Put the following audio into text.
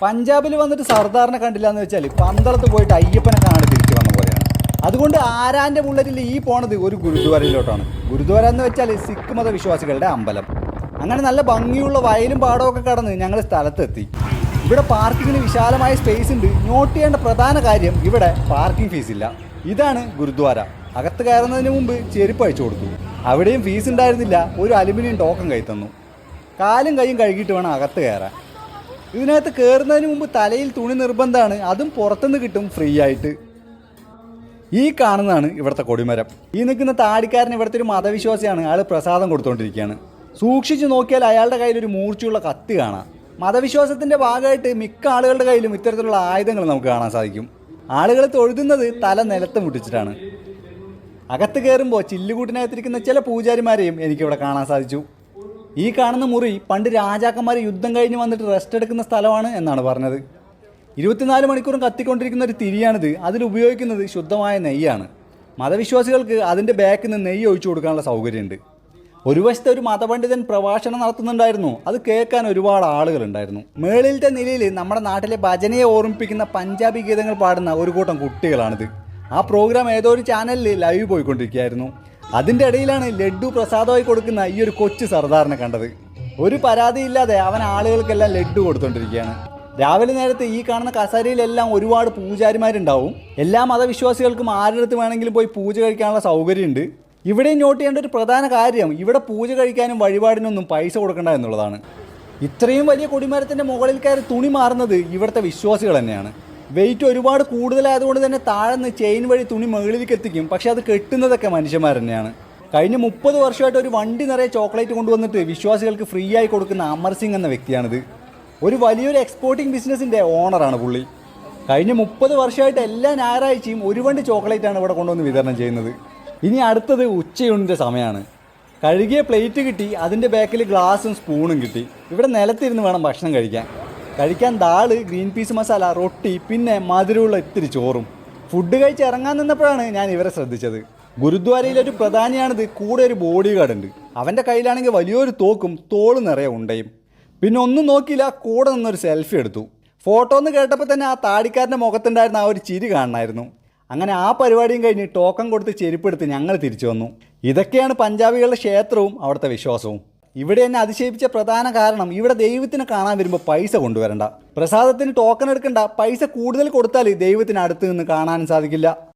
പഞ്ചാബിൽ വന്നിട്ട് സർദാറിനെ കണ്ടില്ല എന്ന് വെച്ചാൽ പന്തളത്ത് പോയിട്ട് അയ്യപ്പനെ കാണാൻ തിരിച്ചു വന്ന പോലെയാണ്. അതുകൊണ്ട് ആരാന്റെ ബുള്ളറ്റിൽ ഈ പോണത് ഒരു ഗുരുദ്വാരയിലോട്ടാണ്. ഗുരുദ്വാര എന്ന് വെച്ചാൽ സിഖ് മത വിശ്വാസികളുടെ അമ്പലം. അങ്ങനെ നല്ല ഭംഗിയുള്ള വയലും പാടമൊക്കെ കടന്ന് ഞങ്ങൾ സ്ഥലത്തെത്തി. ഇവിടെ പാർക്കിങ്ങിന് വിശാലമായ സ്പേസ് ഉണ്ട്. നോട്ട് ചെയ്യേണ്ട പ്രധാന കാര്യം ഇവിടെ പാർക്കിംഗ് ഫീസ് ഇല്ല. ഇതാണ് ഗുരുദ്വാര. അകത്ത് കയറുന്നതിന് മുമ്പ് ചെരുപ്പ് അഴിച്ചു കൊടുത്തു. അവിടെയും ഫീസ് ഉണ്ടായിരുന്നില്ല. ഒരു അലുമിനിയം ടോക്കൺ കൈ തന്നു. കാലും കൈയും കഴുകിയിട്ട് വേണം അകത്ത് കയറാൻ. ഇതിനകത്ത് കയറുന്നതിന് മുമ്പ് തലയിൽ തുണി നിർബന്ധമാണ്. അതും പുറത്തുനിന്ന് കിട്ടും ഫ്രീ ആയിട്ട്. ഈ കാണുന്നതാണ് ഇവിടുത്തെ കൊടിമരം. ഈ നിൽക്കുന്ന താടിക്കാരൻ ഇവിടുത്തെ ഒരു മതവിശ്വാസിയാണ്. അയാൾ പ്രസാദം കൊടുത്തുകൊണ്ടിരിക്കുകയാണ് സൂക്ഷിച്ചു നോക്കിയാൽ അയാളുടെ കയ്യിൽ ഒരു മൂർച്ചയുള്ള കത്തി കാണാം. മതവിശ്വാസത്തിന്റെ ഭാഗമായിട്ട് മിക്ക ആളുകളുടെ കയ്യിലും ഇത്തരത്തിലുള്ള ആയുധങ്ങൾ നമുക്ക് കാണാൻ സാധിക്കും. ആളുകൾ തൊഴുതുന്നത് തല നിലത്ത് മുട്ടിച്ചിട്ടാണ്. അകത്ത് കയറുമ്പോൾ ചില്ലുകൂട്ടിനകത്തിരിക്കുന്ന ചില പൂജാരിമാരെയും എനിക്കിവിടെ കാണാൻ സാധിച്ചു. ഈ കാണുന്ന മുറി പണ്ട് രാജാക്കന്മാർ യുദ്ധം കഴിഞ്ഞ് വന്നിട്ട് റെസ്റ്റ് എടുക്കുന്ന സ്ഥലമാണ് എന്നാണ് പറഞ്ഞത്. ഇരുപത്തിനാല് മണിക്കൂറും കത്തിക്കൊണ്ടിരിക്കുന്ന ഒരു തിരിയാണിത്. അതിൽ ഉപയോഗിക്കുന്നത് ശുദ്ധമായ നെയ്യാണ്. മതവിശ്വാസികൾക്ക് അതിന്റെ ബാക്കിൽ നിന്ന് നെയ്യ് ഒഴിച്ചു കൊടുക്കാനുള്ള സൗകര്യമുണ്ട്. ഒരു വശത്തെ ഒരു മതപണ്ഡിതൻ പ്രഭാഷണം നടത്തുന്നുണ്ടായിരുന്നു. അത് കേൾക്കാൻ ഒരുപാട് ആളുകളുണ്ടായിരുന്നു. മേളിലത്തെ നിലയിൽ നമ്മുടെ നാട്ടിലെ ഭജനയെ ഓർമ്മിപ്പിക്കുന്ന പഞ്ചാബി ഗീതങ്ങൾ പാടുന്ന ഒരു കൂട്ടം കുട്ടികളാണിത്. ആ പ്രോഗ്രാം ഏതോ ഒരു ചാനലിൽ ലൈവ് പോയിക്കൊണ്ടിരിക്കുകയായിരുന്നു. അതിന്റെ ഇടയിലാണ് ലഡ്ഡു പ്രസാദമായി കൊടുക്കുന്ന ഈ ഒരു കൊച്ചു സർദാറിനെ കണ്ടത്. ഒരു പരാതിയില്ലാതെ അവൻ ആളുകൾക്കെല്ലാം ലഡ്ഡു കൊടുത്തോണ്ടിരിക്കുകയാണ്. രാവിലെ നേരത്തെ ഈ കാണുന്ന കസേരയിലെല്ലാം ഒരുപാട് പൂജാരിമാരുണ്ടാവും. എല്ലാ മതവിശ്വാസികൾക്കും ആരുടെ അടുത്ത് വേണമെങ്കിലും പോയി പൂജ കഴിക്കാനുള്ള സൗകര്യമുണ്ട്. ഇവിടെ നോട്ട് ചെയ്യേണ്ട ഒരു പ്രധാന കാര്യം ഇവിടെ പൂജ കഴിക്കാനും വഴിപാടിനൊന്നും പൈസ കൊടുക്കണ്ട എന്നുള്ളതാണ്. ഇത്രയും വലിയ കൊടിമരത്തിന്റെ മുകളിൽ കയറി തുണി മാറുന്നത് ഇവിടുത്തെ വിശ്വാസികൾ തന്നെയാണ്. വെയിറ്റ് ഒരുപാട് കൂടുതലായതുകൊണ്ട് തന്നെ താഴെ ചെയിൻ വഴി തുണി മുകളിലേക്ക് എത്തിക്കും. പക്ഷെ അത് കെട്ടുന്നതൊക്കെ മനുഷ്യന്മാർ തന്നെയാണ്. കഴിഞ്ഞ മുപ്പത് വർഷമായിട്ട് ഒരു വണ്ടി നിറയെ ചോക്ലേറ്റ് കൊണ്ടുവന്നിട്ട് വിശ്വാസികൾക്ക് ഫ്രീ ആയി കൊടുക്കുന്ന അമർ സിംഗ് എന്ന വ്യക്തിയാണിത്. ഒരു വലിയൊരു എക്സ്പോർട്ടിംഗ് ബിസിനസിന്റെ ഓണറാണ് പുള്ളി. കഴിഞ്ഞ മുപ്പത് വർഷമായിട്ട് എല്ലാ ഞായറാഴ്ചയും ഒരു വണ്ടി ചോക്ലേറ്റ് ആണ് ഇവിടെ കൊണ്ടുവന്ന് വിതരണം ചെയ്യുന്നത്. ഇനി അടുത്തത് ഉച്ചയൂണിന്റെ സമയമാണ്. കഴുകിയ പ്ലേറ്റ് കിട്ടി അതിന്റെ ബാക്കിൽ ഗ്ലാസും സ്പൂണും കിട്ടി. ഇവിടെ നിലത്തിരുന്ന് വേണം ഭക്ഷണം കഴിക്കാൻ. കഴിക്കാൻ ദാൾ ഗ്രീൻ പീസ് മസാല റൊട്ടി പിന്നെ മധുരമുള്ള ഇത്തിരി ചോറും. ഫുഡ് കഴിച്ച് ഇറങ്ങാൻ നിന്നപ്പോഴാണ് ഞാൻ ഇവരെ ശ്രദ്ധിച്ചത്. ഗുരുദ്വാരയിലെ ഒരു പ്രധാനിയാണിത് കൂടെ ഒരു ബോഡി ഗാർഡ് ഉണ്ട്. അവന്റെ കയ്യിലാണെങ്കിൽ വലിയൊരു തോക്കും തോൾ നിറയെ ഉണ്ടയും. പിന്നെ ഒന്നും നോക്കിയില്ല കൂടെ നിന്നൊരു സെൽഫി എടുത്തു. ഫോട്ടോ എന്ന് കേട്ടപ്പോൾ തന്നെ ആ താടിക്കാരന്റെ മുഖത്തുണ്ടായിരുന്ന ആ ഒരു ചിരി കാണണമായിരുന്നു. അങ്ങനെ ആ പരിപാടിയും കഴിഞ്ഞ് ടോക്കൺ കൊടുത്ത് ചെരുപ്പെടുത്ത് ഞങ്ങൾ തിരിച്ചു വന്നു. ഇതൊക്കെയാണ് പഞ്ചാബികളുടെ ക്ഷേത്രവും അവിടുത്തെ വിശ്വാസവും. ഇവിടെ എന്നെ അതിശയിപ്പിച്ച പ്രധാന കാരണം ഇവിടെ ദൈവത്തിന് കാണാൻ വരുമ്പോൾ പൈസ കൊണ്ടുവരണ്ട. പ്രസാദത്തിന് ടോക്കൺ എടുക്കണ്ട. പൈസ കൂടുതൽ കൊടുത്താൽ ദൈവത്തിന് അടുത്ത് നിന്ന് കാണാനും സാധിക്കില്ല.